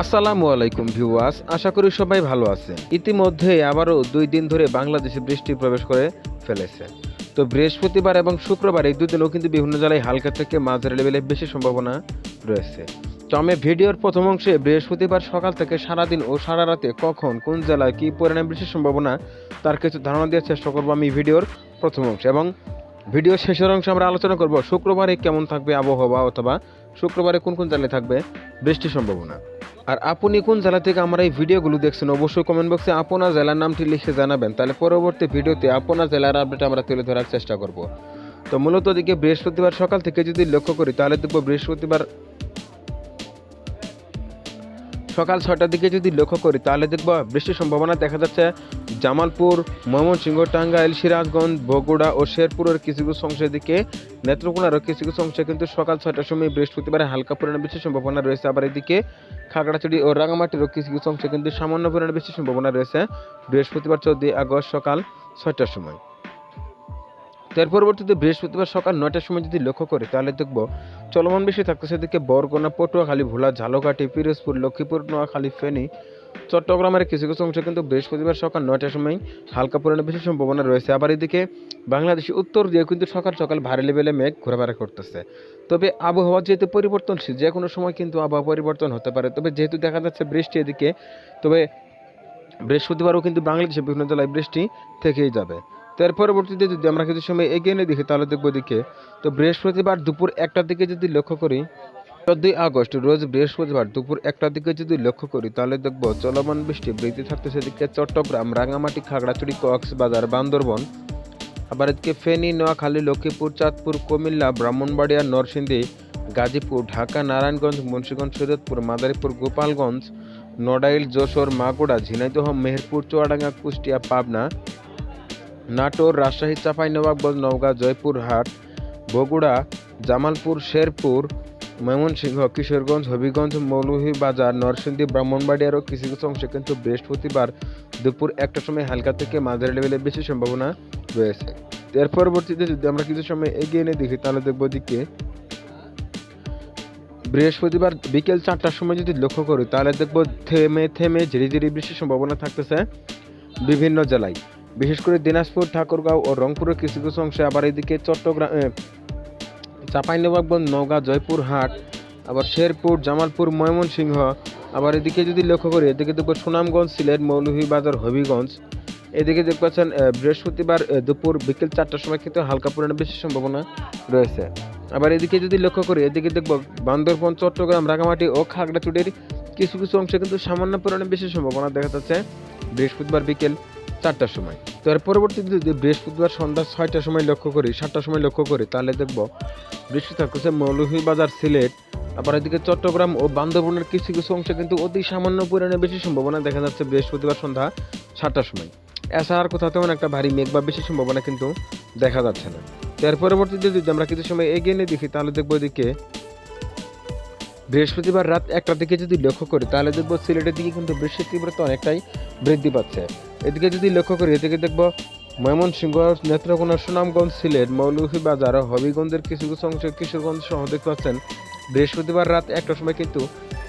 আসসালামু আলাইকুম ভিউয়ার্স, আশা করি সবাই ভালো আছেন। ইতিমধ্যে আবারও দুই দিন ধরে বাংলাদেশে বৃষ্টি প্রবেশ করে ফেলেছে। তো বৃহস্পতিবার এবং শুক্রবার এই দুদিনও কিন্তু বিভিন্ন জেলায় হালকা থেকে মাঝারি লেভেলে বেশি সম্ভাবনা রয়েছে। তো আমি ভিডিওর প্রথম অংশে বৃহস্পতিবার সকাল থেকে সারাদিন ও সারা রাতে কখন, কোন জেলায় কী পরিমাণে বৃষ্টির সম্ভাবনা, তার কিছু ধারণা দেওয়ার চেষ্টা করব আমি ভিডিওর প্রথম অংশে। এবং ভিডিও শেষের অংশে আমরা আলোচনা করব শুক্রবারে কেমন থাকবে আবহাওয়া অথবা শুক্রবারে কোন কোন জেলায় থাকবে বৃষ্টির সম্ভাবনা। আর আপনি কোন জেলা থেকে আমার এই ভিডিওগুলো দেখছেন অবশ্যই কমেন্ট বক্সে আপনার জেলার নামটি লিখে জানাবেন। তাহলে পরবর্তী ভিডিওতে আপনার জেলার আপডেট আমরা তুলে ধরার চেষ্টা করব। তো মূলত দিকে বৃহস্পতিবার সকাল থেকে যদি লক্ষ্য করি, তাহলে দেখব বৃহস্পতিবার সকাল ছয়টার দিকে যদি লক্ষ্য করি, তাহলে দেখব বৃষ্টির সম্ভাবনা দেখা যাচ্ছে জামালপুর, ময়মনসিংহ, টাঙ্গাইল, সিরাজগঞ্জ, বগুড়া ও শেরপুরের কিছু কিছু অংশের দিকে নেত্রকোনারও কিছু কিছু অংশে কিন্তু সকাল ছয়টার সময় বৃহস্পতিবার হালকা পরিমাণে বৃষ্টির সম্ভাবনা রয়েছে। আবার এদিকে খাগড়াছড়ি ও রাঙামাটিরও কিছু কিছু অংশে কিন্তু সামান্য পরিমাণে বৃষ্টির সম্ভাবনা রয়েছে বৃহস্পতিবার চোদ্দই আগস্ট সকাল ছয়টার সময়। তার পরবর্তীতে বৃহস্পতিবার সকাল নয়টার সময় যদি লক্ষ্য করি, তাহলে দেখব চলমান বৃষ্টি থাকতেছে এদিকে বরগোনা, পটুয়াখালী, ভোলা, ঝালকাঠি, পিরোজপুর, লক্ষ্মীপুর, নোয়াখালী, ফেনী, চট্টগ্রামের কিছু কিছু অংশে কিন্তু বৃহস্পতিবার সকাল নয়টার সময় হালকা পরিমাণে বেশি সম্ভাবনা রয়েছে। আবার এদিকে বাংলাদেশের উত্তর দিয়ে কিন্তু সকাল সকাল ভারী লেভেলে মেঘ ঘোরাফেরা করতেছে। তবে আবহাওয়া যেহেতু পরিবর্তনশীল, যে কোনো সময় কিন্তু আবহাওয়া পরিবর্তন হতে পারে। তবে যেহেতু দেখা যাচ্ছে বৃষ্টি এদিকে, তবে বৃহস্পতিবারও কিন্তু বাংলাদেশের বিভিন্ন জেলায় বৃষ্টি থেকেই যাবে। তো এর পরবর্তীতে যদি আমরা কিছু সময় এগিয়ে নিয়ে দেখি, তাহলে দেখব দিকে তো বৃহস্পতিবার দুপুর একটার দিকে যদি লক্ষ্য করি, চোদ্দই আগস্ট রোজ বৃহস্পতিবার দুপুর একটার দিকে যদি লক্ষ্য করি, তাহলে দেখব চলমান বৃষ্টি বৃদ্ধি থাকতে সেদিকে চট্টগ্রাম রাঙামাটি খাগড়াছড়ি, কক্সবাজার, বান্দরবন। আবার এদিকে ফেনী, নোয়াখালী, লক্ষ্মীপুর, চাঁদপুর, কুমিল্লা, ব্রাহ্মণবাড়িয়া, নরসিংদী, গাজীপুর, ঢাকা, নারায়ণগঞ্জ, মুন্সীগঞ্জ শরীয়তপুর মাদারীপুর, গোপালগঞ্জ, নড়াইল, যশোর মাগুড়া ঝিনাইদহ, মেহেরপুর, চুয়াডাঙ্গা, কুষ্টিয়া, পাবনা নাটোর রাজশাহী চাঁপাইনবাবগঞ্জ নওগাঁ জয়পুরহাট বগুড়া জামালপুর শেরপুর ময়মনসিংহ কিশোরগঞ্জ হবিগঞ্জ মৌলভীবাজার নরসিংদী ব্রাহ্মণবাড়িয়ারও কিছু কিছু অংশে কিন্তু বৃহস্পতিবার দুপুর একটার সময় হালকা থেকে মাঝারি লেভেলে বেশি সম্ভাবনা রয়েছে। এর পরবর্তীতে যদি আমরা কিছু সময় এগিয়ে নিয়ে দেখি, তাহলে দেখব দিকে বৃহস্পতিবার বিকেল চারটার সময় যদি লক্ষ্য করি, তাহলে দেখব থেমে থেমে ঝিরি ঝিরি বৃষ্টির সম্ভাবনা থাকতেছে বিভিন্ন জেলায়। বিশেষ করে দিনাজপুর, ঠাকুরগাঁও ও রংপুরের কিছু কিছু অংশে আবার এদিকে চট্টগ্রাম চাঁপাইনবাবগঞ্জ, নওগাঁ জয়পুরহাট আবার শেরপুর, জামালপুর, ময়মনসিংহ, আবার এদিকে যদি লক্ষ্য করি, এদিকে দেখব সুনামগঞ্জ, সিলেট, মৌলভীবাজার, হবিগঞ্জ। এদিকে দেখতে পাচ্ছেন বৃহস্পতিবার দুপুর বিকেল চারটার সময় কিন্তু হালকা পরিমাণে বেশি সম্ভাবনা রয়েছে। আবার এদিকে যদি লক্ষ্য করি, এদিকে দেখব বান্দরবন, চট্টগ্রাম, রাঙামাটি ও খাগড়াছড়ির কিছু কিছু অংশে কিন্তু সামান্য পরিমাণে বেশি সম্ভাবনা দেখা যাচ্ছে। বৃহস্পতিবার বিকেল চারটার সময়। তো এর পরবর্তীতে যদি বৃহস্পতিবার সন্ধ্যা ছয়টার সময় লক্ষ্য করি, সাতটার সময় লক্ষ্য করি, তাহলে দেখব বৃষ্টি থাকতেছে মৌলভীবাজার সিলেট, আবার এদিকে চট্টগ্রাম ও বান্দরবনের কিছু কিছু অংশে কিন্তু অতি সামান্য পরিমাণে বেশি সম্ভাবনা দেখা যাচ্ছে বৃহস্পতিবার সন্ধ্যা সাতটার সময়। এছাড়া আর কোথাও তেমন একটা ভারী মেঘ বা বেশি সম্ভাবনা কিন্তু দেখা যাচ্ছে না। এর পরবর্তীতে যদি আমরা কিছু সময় এগিয়ে নিয়ে দেখি, তাহলে দেখব এদিকে বৃহস্পতিবার রাত একটার দিকে যদি লক্ষ্য করি, তাহলে দেখব সিলেটের দিকে কিন্তু বৃষ্টির তীব্রতা অনেকটাই বৃদ্ধি পাচ্ছে। এদিকে যদি লক্ষ্য করি, এদিকে দেখব ময়মনসিংহ নেত্রকোনা সুনামগঞ্জ, সিলেট মৌলভীবাজার হবিগঞ্জের কিছু কিছু অংশ, কিশোরগঞ্জ সহ দেখতে পাচ্ছেন, বৃহস্পতিবার রাত একটার সময় কিন্তু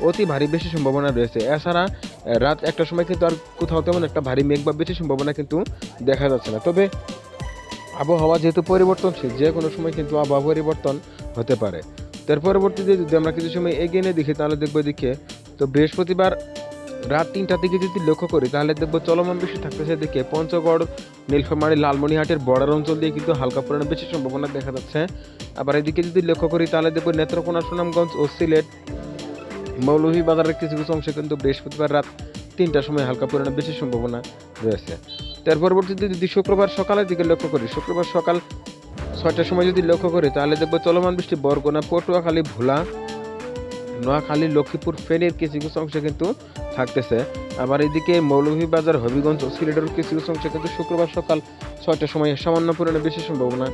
অতি ভারী বেশি সম্ভাবনা রয়েছে। এছাড়া রাত একটার সময় কিন্তু আর কোথাও তেমন একটা ভারী মেঘ বা বেশি সম্ভাবনা কিন্তু দেখা যাচ্ছে না। তবে আবহাওয়া যেহেতু পরিবর্তনশীল, যে কোনো সময় কিন্তু আবহাওয়া পরিবর্তন হতে পারে। তার পরবর্তীতে যদি আমরা কিছু সময় এগিয়ে নিয়ে দেখি, তাহলে দেখব এদিকে, তো বৃহস্পতিবার রাত তিনটার দিকে যদি লক্ষ্য করি, তাহলে দেখব চলমান বৃষ্টি থাকতেছে এদিকে পঞ্চগড়, নীলফামারী, লালমনিহাটের বর্ডার অঞ্চল দিয়ে কিন্তু হালকা পরিমাণে বেশি সম্ভাবনা দেখা যাচ্ছে। আবার এদিকে যদি লক্ষ্য করি, তাহলে দেখব নেত্রকোনা, সুনামগঞ্জ ও সিলেট, মৌলভীবাজারের কিছু কিছু অংশে কিন্তু বৃহস্পতিবার রাত তিনটার সময় হালকা পরিমাণে বেশি সম্ভাবনা রয়েছে। তার পরবর্তীতে যদি শুক্রবার সকালের দিকে লক্ষ্য করি, শুক্রবার সকাল ছয়টার সময় যদি লক্ষ্য করি, তাহলে দেখব চলমান বৃষ্টি বরগুনা, পটুয়াখালী, ভোলা, নোয়াখালী, লক্ষ্মীপুর, ফেনীর কিছু কিছু অংশে কিন্তু থাকতেছে। আবার এদিকে মৌলভীবাজার হবিগঞ্জ ও সিলেটের কিছু কিছু অংশে কিন্তু শুক্রবার সকাল ছয়টার সময় সামান্য পরিমাণে বেশি সম্ভাবনা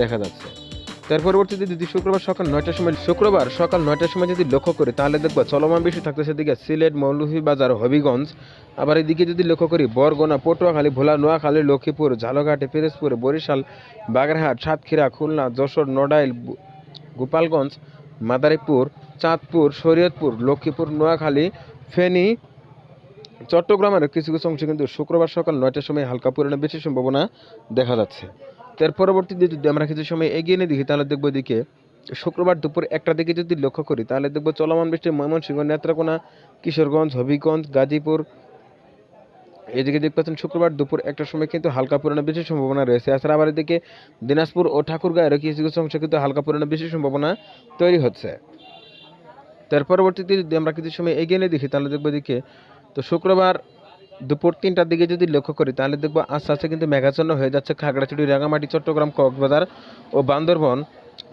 দেখা যাচ্ছে। তার পরবর্তীতে যদি শুক্রবার সকাল নয়টার সময়, শুক্রবার সকাল নয়টার সময় যদি লক্ষ্য করি, তাহলে দেখব চলমান বেশি থাকতেছে এদিকে সিলেট মৌলভীবাজার হবিগঞ্জ। আবার এদিকে যদি লক্ষ্য করি, বরগোনা, পটুয়াখালী, ভোলা, নোয়াখালী, লক্ষ্মীপুর, ঝালকাঠি, পিরোজপুর, বরিশাল, বাগেরহাট, সাতক্ষীরা, খুলনা, যশোর, নড়াইল গোপালগঞ্জ, মাদারীপুর, চাঁদপুর, শরীয়তপুর, লক্ষ্মীপুর, নোয়াখালী ফেনী চট্টগ্রামের কিছু কিছু অংশে কিন্তু শুক্রবার সকাল নয়টার সময় হালকা পরিমাণে বেশি সম্ভাবনা দেখা যাচ্ছে। তার পরবর্তীতে যদি আমরা কিছু সময় এগিয়ে নিয়ে দেখি, তাহলে দেখব এদিকে শুক্রবার দুপুর একটা দিকে যদি লক্ষ্য করি, তাহলে দেখব চলমান বৃষ্টি ময়মনসিংহ, নেত্রকোনা, কিশোরগঞ্জ, হবিগঞ্জ, গাজীপুর, এদিকে দেখতে পাচ্ছেন শুক্রবার দুপুর একটার সময় কিন্তু হালকা পরিমাণে বেশি সম্ভাবনা রয়েছে। এছাড়া আবার এদিকে দিনাজপুর ও ঠাকুরগাঁয়ের কিছু কিছু অংশে কিন্তু হালকা পরিমাণে বেশি সম্ভাবনা তৈরি হচ্ছে। তার পরবর্তীতে যদি আমরা কিছু সময় এগিয়ে নিয়ে দেখি, তাহলে দেখব এদিকে, তো শুক্রবার দুপুর তিনটার দিকে যদি লক্ষ্য করি, তাহলে দেখব আস্তে আস্তে কিন্তু মেঘাচ্ছন্ন হয়ে যাচ্ছে খাগড়াছড়ি রাঙামাটি চট্টগ্রাম, কক্সবাজার ও বান্দরবন।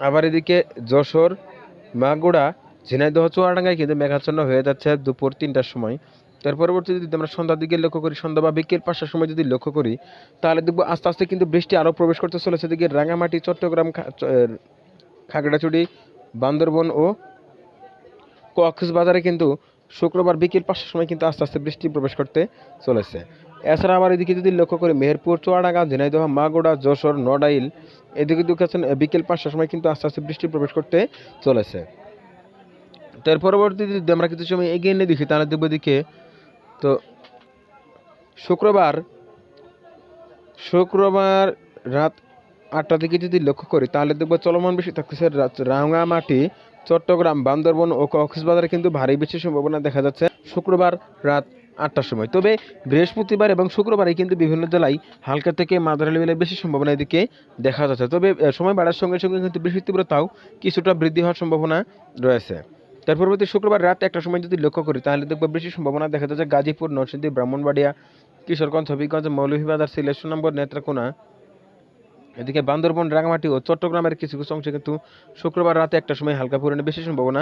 আবার এদিকে যশোর মাগুড়া ঝিনাইদহ, চুয়াডাঙ্গায় কিন্তু মেঘাচ্ছন্ন হয়ে যাচ্ছে দুপুর তিনটার সময়। তার পরবর্তীতে যদি আমরা সন্ধ্যার দিকে লক্ষ্য করি, সন্ধ্যা বা বিকেল পাঁচটার সময় যদি লক্ষ্য করি, তাহলে দেখব আস্তে আস্তে কিন্তু বৃষ্টি আরও প্রবেশ করতে চলেছে। এদিকে রাঙামাটি চট্টগ্রাম খাগড়াছড়ি, বান্দরবন ও কক্সবাজারে কিন্তু শুক্রবার বিকেল পাঁচটার সময় কিন্তু আস্তে আস্তে বৃষ্টি প্রবেশ করতে চলেছে। এছাড়া আবার এদিকে যদি লক্ষ্য করি, মেহেরপুর, চুয়াডাঙ্গা, ঝিনাইদহ মাগুড়া যশোর, নড়াইল এদিকে দেখেছেন বিকেল পাঁচটার সময় কিন্তু আস্তে আস্তে বৃষ্টি প্রবেশ করতে চলেছে। তার পরবর্তীতে যদি আমরা কিছু সময় এগিয়ে নিয়ে দেখি, তাহলে দেখব দিকে তো শুক্রবার শুক্রবার রাত আটটা থেকে যদি লক্ষ্য করি, তাহলে দেখব চলমান বেশি থাকতেছে রাঙামাটি চট্টগ্রাম, বান্দরবন ও কক্সবাজারে কিন্তু ভারী বেশি সম্ভাবনা দেখা যাচ্ছে শুক্রবার রাত আটটার সময়। তবে বৃহস্পতিবার এবং শুক্রবারে কিন্তু বিভিন্ন জেলায় হালকা থেকে মাঝারি লেভেলের বেশি সম্ভাবনা এদিকে দেখা যাচ্ছে। তবে সময় বাড়ার সঙ্গে সঙ্গে কিন্তু বৃষ্টির তীব্রতাও কিছুটা বৃদ্ধি হওয়ার সম্ভাবনা রয়েছে। তার পরবর্তী শুক্রবার রাত একটা সময় যদি লক্ষ্য করি, তাহলে দেখব বেশি সম্ভাবনা দেখা যাচ্ছে গাজীপুর, নরসিংদী, ব্রাহ্মণবাড়িয়া, কিশোরগঞ্জ, হবিগঞ্জ, মৌলভীবাজার, সিলেট সুনামগঞ্জ নেত্রকোনা এদিকে বান্দরবন রাঙামাটি ও চট্টগ্রামের কিছু কিছু অংশে কিন্তু শুক্রবার রাতে একটা সময় হালকা পরিমাণে বেশি সম্ভাবনা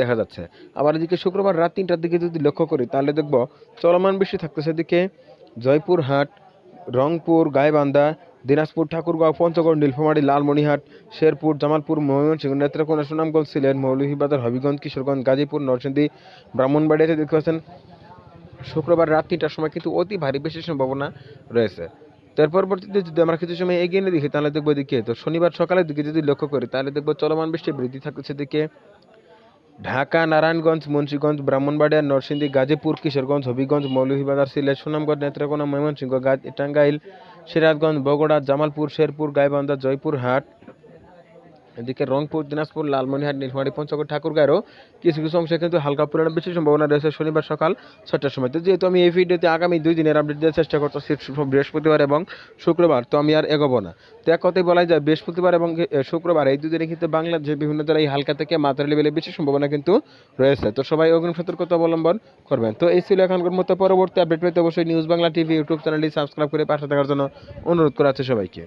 দেখা যাচ্ছে। আবার এদিকে শুক্রবার রাত তিনটার দিকে যদি লক্ষ্য করি, তাহলে দেখব চলমান বৃষ্টি থাকতেছে এদিকে জয়পুরহাট, রংপুর, গাইবান্ধা, দিনাজপুর, ঠাকুরগাঁও, পঞ্চগড়, নীলফামারী লালমনিহাট শেরপুর, জামালপুর, ময়মনসিংহ, নেত্রকোনা, সুনামগঞ্জ, সিলেট, মৌলভীবাজার, হবিগঞ্জ, কিশোরগঞ্জ, গাজীপুর, নরসিংদী ব্রাহ্মণবাড়িয়াতে দেখতে পাচ্ছেন। শুক্রবার রাত তিনটার সময় কিন্তু অতি ভারী বেশি সম্ভাবনা রয়েছে। তার পরবর্তীতে যদি আমরা কিছু সময় এগিয়ে নিয়ে দেখি, তাহলে দেখব এদিকে তো শনিবার সকালের দিকে যদি লক্ষ্য করি, তাহলে দেখব চলমান বৃষ্টি বৃদ্ধি থাকছে দিকে ঢাকা, নারায়ণগঞ্জ, মুন্সীগঞ্জ, ব্রাহ্মণবাড়িয়া, নরসিংদী, গাজীপুর, কিশোরগঞ্জ, হবিগঞ্জ, মৌলভীবাজার, সিলেট সুনামগঞ্জ নেত্রকোনা, ময়মনসিংহ টাঙ্গাইল, সিরাজগঞ্জ, বগুড়া, জামালপুর, শেরপুর, গাইবান্ধা, জয়পুরহাট এদিকে রংপুর, দিনাজপুর, লালমনিহাট, নীলফামারী, পঞ্চগড় ঠাকুরগাঁয়েরও কিছু কিছু অংশে কিন্তু হালকা পরিমাণে বেশি সম্ভাবনা রয়েছে শনিবার সকাল ছটার সময়। তো যেহেতু আমি এই ভিডিওতে আগামী দুই দিনের আপডেট দেওয়ার চেষ্টা করতেছি বৃহস্পতিবার এবং শুক্রবার, তো আমি আর এগোবো না। তো এক কথাই বলা যায়, বৃহস্পতিবার এবং শুক্রবার এই দুদিনে কিন্তু যে বিভিন্ন জেলায় হালকা থেকে মাত্রা লেভেলে বেশি সম্ভাবনা কিন্তু রয়েছে। তো সবাই অগ্রিম সতর্কতা অবলম্বন করবেন। তো এই ছিল এখনকার মতো। পরবর্তী আপডেট পেতে অবশ্যই নিউজ বাংলা টিভি ইউটিউব চ্যানেলটি সাবস্ক্রাইব করে পাশে থাকার জন্য অনুরোধ করা আছে সবাইকে।